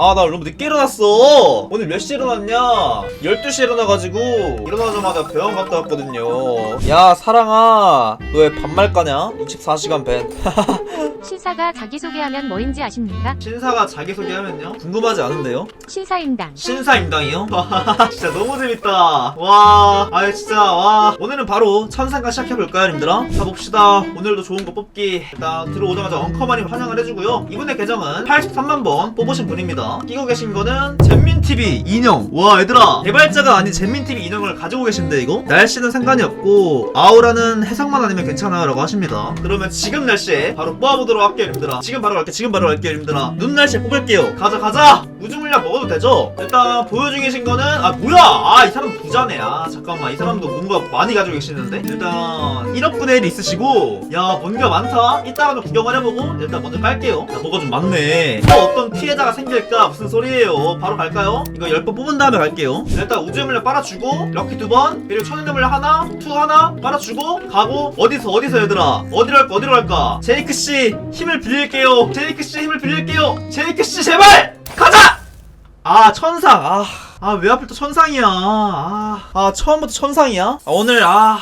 아 나 너무 늦게 일어났어. 오늘 몇 시에 일어났냐? 12시에 일어나가지고 일어나자마자 병원 갔다 왔거든요. 야 사랑아. 너 왜 반말 까냐? 64시간 밴 신사가 자기소개하면 뭐인지 아십니까? 신사가 자기소개하면요 궁금하지 않은데요 신사임당. 신사임당이요? 진짜 너무 재밌다. 와, 아 진짜 와. 오늘은 바로 천상과 시작해볼까요, 님들아? 가봅시다. 오늘도 좋은 거 뽑기. 일단 들어오자마자 엉커만이 환영을 해주고요. 이분의 계정은 83만 번 뽑으신 분입니다. 끼고 계신 거는 잼민TV 인형. 와, 얘들아. 개발자가 아닌 잼민TV 인형을 가지고 계신데, 이거? 날씨는 상관이 없고, 아우라는 해석만 아니면 괜찮아요. 라고 하십니다. 그러면 지금 날씨에 바로 뽑아보도록 할게요, 님들아. 지금 바로 갈게, 지금 바로 갈게요, 님들아. 눈 날씨에 뽑을게요. 가자, 가자! 우주물약 먹어도 되죠? 일단 보여주고 계신 거는 아 뭐야! 아 이 사람 부자네. 아 잠깐만. 이 사람도 뭔가 많이 가지고 계시는데? 일단 1억분의 1 있으시고 야 뭔가 많다? 이따가 좀 구경을 해보고? 일단 먼저 깔게요. 야 뭐가 좀 많네. 또 어떤 피해자가 생길까? 무슨 소리예요? 바로 갈까요? 이거 10번 뽑은 다음에 갈게요. 일단 우주물약 빨아주고 럭키 두번 그리고 천연물약 하나 투 하나 빨아주고 가고 어디서 어디서 얘들아? 어디로 갈까 어디로 갈까? 제이크씨 힘을 빌릴게요 제이크씨 힘을 빌릴게요 제이크씨 제발 가자! 아 천상 아. 아 왜 하필 또 천상이야 아, 아 처음부터 천상이야? 아, 오늘 아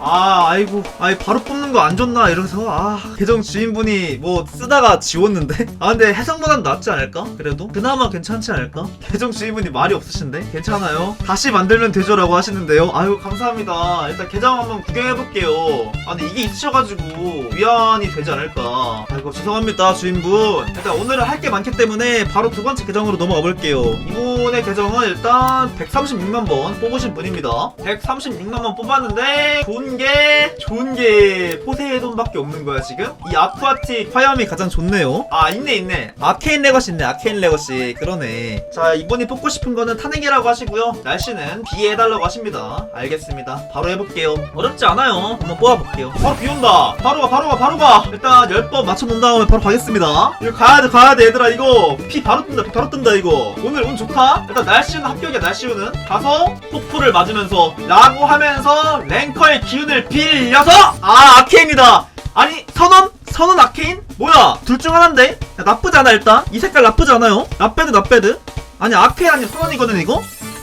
아, 아이고, 아이 바로 뽑는 거안 좋나 이러면서 아 계정 주인분이 뭐 쓰다가 지웠는데 아 근데 해성보단 낫지 않을까? 그래도 그나마 괜찮지 않을까? 계정 주인분이 말이 없으신데 괜찮아요? 다시 만들면 되죠라고 하시는데요. 아유 감사합니다. 일단 계정 한번 구경해 볼게요. 아 근데 이게 있으셔가지고 위안이 되지 않을까? 아이고 죄송합니다 주인분. 일단 오늘은 할 게 많기 때문에 바로 두 번째 계정으로 넘어가 볼게요. 이분의 계정은 일단 136만 번 뽑으신 분입니다. 136만 번 뽑았는데 좋은 게 좋은 게 포세이돈밖에 없는 거야 지금. 이 아쿠아틱 화염이 가장 좋네요. 아 있네 있네. 아케인 레거시 있네 아케인 레거시 그러네. 자 이분이 뽑고 싶은 거는 탄핵이라고 하시고요. 날씨는 비 해달라고 하십니다. 알겠습니다. 바로 해볼게요. 어렵지 않아요. 한번 뽑아볼게요. 바로 비 온다. 바로 가 바로 가 바로 가. 일단 10번 맞춰놓은 다음에 바로 가겠습니다. 이거 가야 돼 가야 돼 얘들아 이거 피 바로 뜬다 피 바로 뜬다 이거. 오늘 운 좋다. 일단 날씨는 합격이야 날씨우는. 가서 폭포를 맞으면서 라고 하면서 랭커의 기 운을 빌려서 아 아케인이다. 아니 선원? 선원 아케인? 뭐야 둘 중 하나인데? 야, 나쁘지 않아 일단 이 색깔 나쁘지 않아요 나빼드 나빼드 아니 아케인 아니 선원이거든 이거?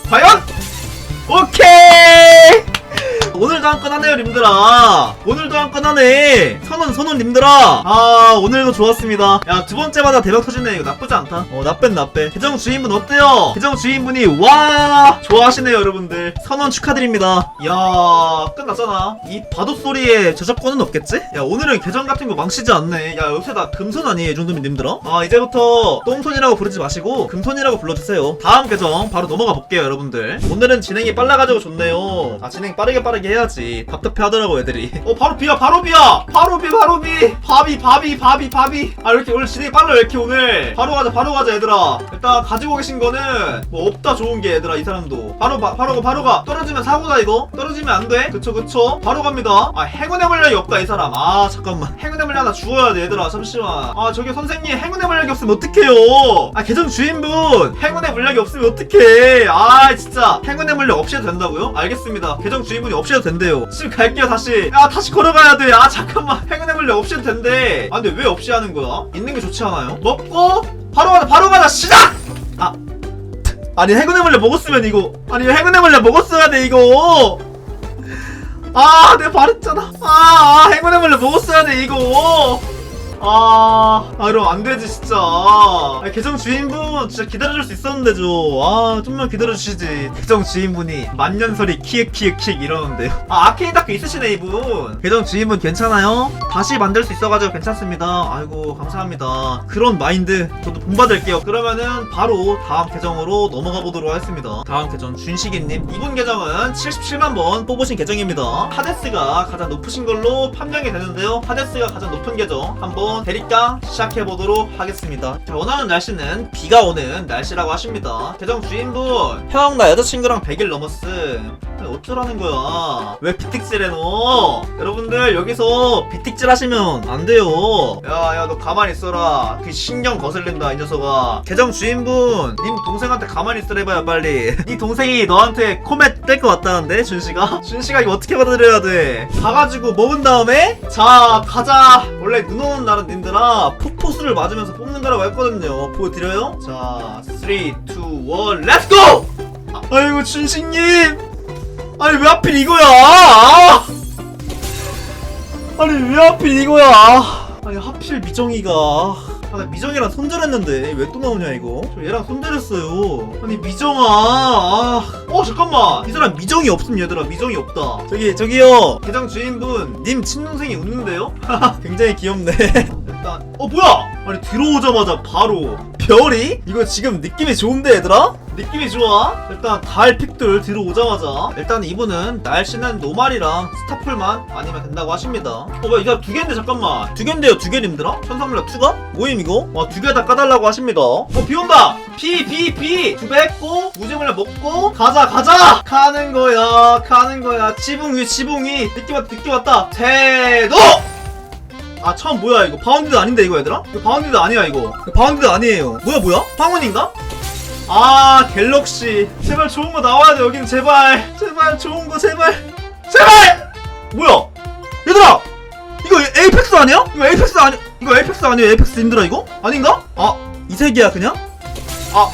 과연? 오케이 오늘도 한 건 하네요 님들아. 오늘도 한 건 하네. 선원 선원 님들아. 아 오늘도 좋았습니다. 야 두 번째마다 대박 터지네. 이거 나쁘지 않다. 어 나뺀 나빼 계정 주인분 어때요? 계정 주인분이 와! 좋아하시네요 여러분들. 선원 축하드립니다. 야 끝났잖아. 이 바도 소리에 저작권은 없겠지? 야 오늘은 계정 같은 거 망치지 않네. 야 요새 나 금손 아니에요 이 정도면 님들아? 아 이제부터 똥손이라고 부르지 마시고 금손이라고 불러주세요. 다음 계정 바로 넘어가 볼게요 여러분들. 오늘은 진행이 빨라가지고 좋네요. 아 진행 빠르게 빠르게 해야지. 답답해 하더라고 애들이. 어 바로 비야 바로 비야! 바로 비 바로 비! 바비 바비 바비 바비 아 이렇게 오늘 진행이 빨라 왜 이렇게 오늘. 바로 가자 바로 가자 얘들아. 일단 가지고 계신 거는 뭐 없다 좋은 게 얘들아 이 사람도. 바로 바, 바로 가 바로 가. 떨어지면 사고다 이거. 떨어지면 안돼. 그쵸 그쵸? 바로 갑니다. 아 행운의 물약이 없다 이 사람. 아 잠깐만. 행운의 물약 하나 주워야 돼 얘들아. 잠시만. 아 저기 선생님 행운의 물약이 없으면 어떡해요? 아 계정 주인분. 행운의 물약이 없으면 어떡해? 아 진짜. 행운의 물약 없이 해도 된다고요? 알겠습니다. 계정 주인분이 없이 해도 된대요. 지금 갈게요 다시. 아 다시 걸어가야 돼아 잠깐만. 행운의 물약 없이 해도 된대. 아 근데 왜 없이 하는 거야? 있는 게 좋지 않아요? 먹고 바로 가자 바로 가자. 시작! 아. 아니 행운의 물약 먹었으면 이거. 아니 행운의 물약 먹었어야 돼 이거. 아 내가 말했잖아. 아, 아 행운의 물약 먹었어야 돼 이거 아, 아 이러면 안 되지 진짜. 아, 계정 주인분 진짜 기다려줄 수 있었는데 죠아 좀만 기다려주시지. 계정 주인분이 만년설이 키읔키읔키읔 이러는데요. 아 아케인 다크 있으시네 이분. 계정 주인분 괜찮아요? 다시 만들 수 있어가지고 괜찮습니다. 아이고 감사합니다. 그런 마인드 저도 본받을게요. 그러면은 바로 다음 계정으로 넘어가 보도록 하겠습니다. 다음 계정 준식이님. 이분 계정은 77만 번 뽑으신 계정입니다. 하데스가 가장 높으신 걸로 판명이 되는데요. 하데스가 가장 높은 계정 한번 대립강 시작해 보도록 하겠습니다. 자, 원하는 날씨는 비가 오는 날씨라고 하십니다. 계정 주인분 형나 여자친구랑 100일 넘었음 어쩌라는 거야? 왜 비틱질해 너 여러분들 여기서 비틱질 하시면 안 돼요. 야야 너 가만히 있어라. 그 신경 거슬린다 이 녀석아. 계정 주인분 님 동생한테 가만히 있으라 해봐요 빨리. 네 동생이 너한테 코멧 뗄것 같다는데 준씨가? 준씨가 이거 어떻게 받아들여야 돼? 가가지고 먹은 다음에? 자 가자. 원래 눈 오는 날은 님들아 폭포수를 맞으면서 뽑는 거라고 했거든요. 보여드려요? 자 3, 2, 1 렛츠고! 아, 아이고 준식님 아니 왜 하필 이거야? 아! 아니 왜 하필 이거야? 아니 하필 미정이가. 아, 나 미정이랑 손절했는데. 왜 또 나오냐 이거? 저 얘랑 손절했어요. 아니 미정아. 아. 어 잠깐만. 이 사람 미정이 없음 얘들아. 미정이 없다. 저기 저기요. 계정 주인분. 님 친동생이 웃는데요? 굉장히 귀엽네. 일단 어 뭐야? 아니 들어오자마자 바로 별이? 이거 지금 느낌이 좋은데 얘들아? 느낌이 좋아? 일단 달 픽들 들어오자마자. 일단 이분은 날씨는 노말이랑 스타풀만 아니면 된다고 하십니다. 어 뭐야 이거 두 개인데 잠깐만. 두 개인데요 두 개님들아? 천상물약 투가? 뭐임 이거? 와두 개 다 까달라고 하십니다. 어 비온다! 비 비 비! 두 배 했고 무지물약 먹고 가자 가자! 가는 거야 가는 거야. 지붕 위 지붕 위. 느낌 왔다 느낌 왔다. 태도 아 처음 뭐야 이거 바운드도 아닌데 이거 얘들아? 이거 바운드도 아니야 이거 바운드도 아니에요 뭐야 뭐야? 황혼인가? 아 갤럭시 제발 좋은 거 나와야 돼 여기는 제발 제발 좋은 거 제발 제발 뭐야 얘들아 이거 에이펙스 아니야? 이거 에이펙스 아니 이거 에이펙스 아니야 에이펙스 힘들어 이거? 아닌가? 아 이 색이야 그냥? 아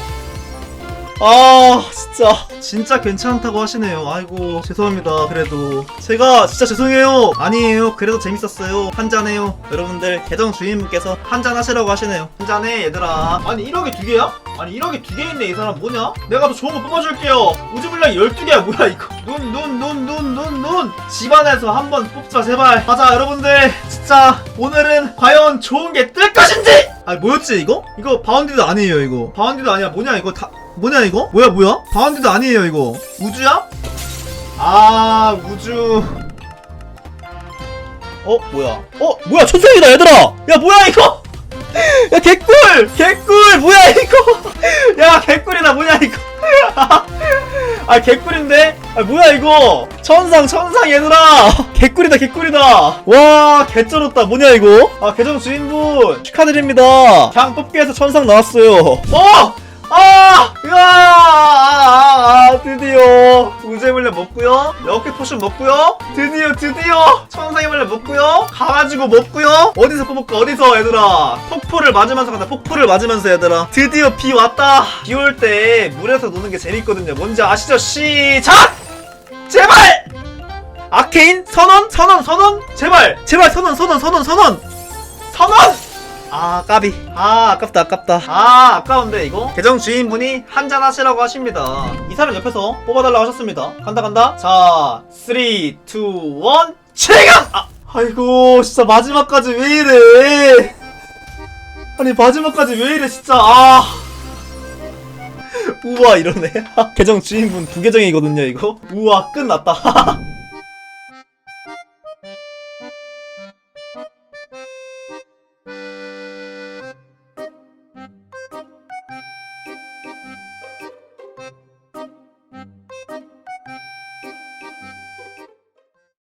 아 진짜. 진짜 괜찮다고 하시네요. 아이고 죄송합니다. 그래도. 제가 진짜 죄송해요. 아니에요. 그래도 재밌었어요. 한잔해요. 여러분들 계정 주인분께서 한잔 하시라고 하시네요. 한잔해 얘들아. 아니 1억에 두 개야? 아니 1억에 두개 있네 이 사람. 뭐냐? 내가 더 좋은 거 뽑아줄게요. 우주물량 12개야. 뭐야 이거. 눈 눈 눈 눈 눈눈. 집안에서 한번 뽑자 제발. 가자 여러분들. 진짜 오늘은 과연 좋은 게 뜰 것인지 아니 뭐였지 이거? 이거 바운디도 아니에요 이거 바운디도 아니야 뭐냐 이거 다 뭐냐 이거? 뭐야 뭐야? 바운디도 아니에요 이거 우주야? 아 우주 어 뭐야? 어 뭐야 천생이다 얘들아 야 뭐야 이거 야 개꿀 개꿀 뭐야 이거 야 개꿀이다 뭐냐 이거 아 개꿀인데? 아 뭐야 이거? 천상 천상 얘들아! 개꿀이다 개꿀이다! 와 개쩔었다. 뭐냐 이거? 아 계정 주인분 축하드립니다. 그냥 뽑기에서 천상 나왔어요. 어! 아! 으아! 아, 아, 드디어. 우제물레 먹고요. 역회 포션 먹고요. 드디어 드디어. 천상의 물레 먹고요. 가가지고 먹고요. 어디서 뽑을까 어디서 얘들아? 폭포를 맞으면서 간다. 폭포를 맞으면서 얘들아. 드디어 비 왔다. 비 올 때 물에서 노는 게 재밌거든요. 뭔지 아시죠? 시작! 제발! 아케인 선언 선언 선언! 제발! 제발 선언 선언 선언 선언! 선언 아 까비. 아 아깝다 아깝다. 아 아까운데 이거? 계정 주인분이 한잔 하시라고 하십니다. 이 사람 옆에서 뽑아달라고 하셨습니다. 간다 간다. 자 3, 2, 1 지금 아 아이고 진짜 마지막까지 왜 이래? 아니 마지막까지 왜 이래 진짜. 아. 우와 이러네. 계정 주인분 부계정이거든요 이거. 우와 끝났다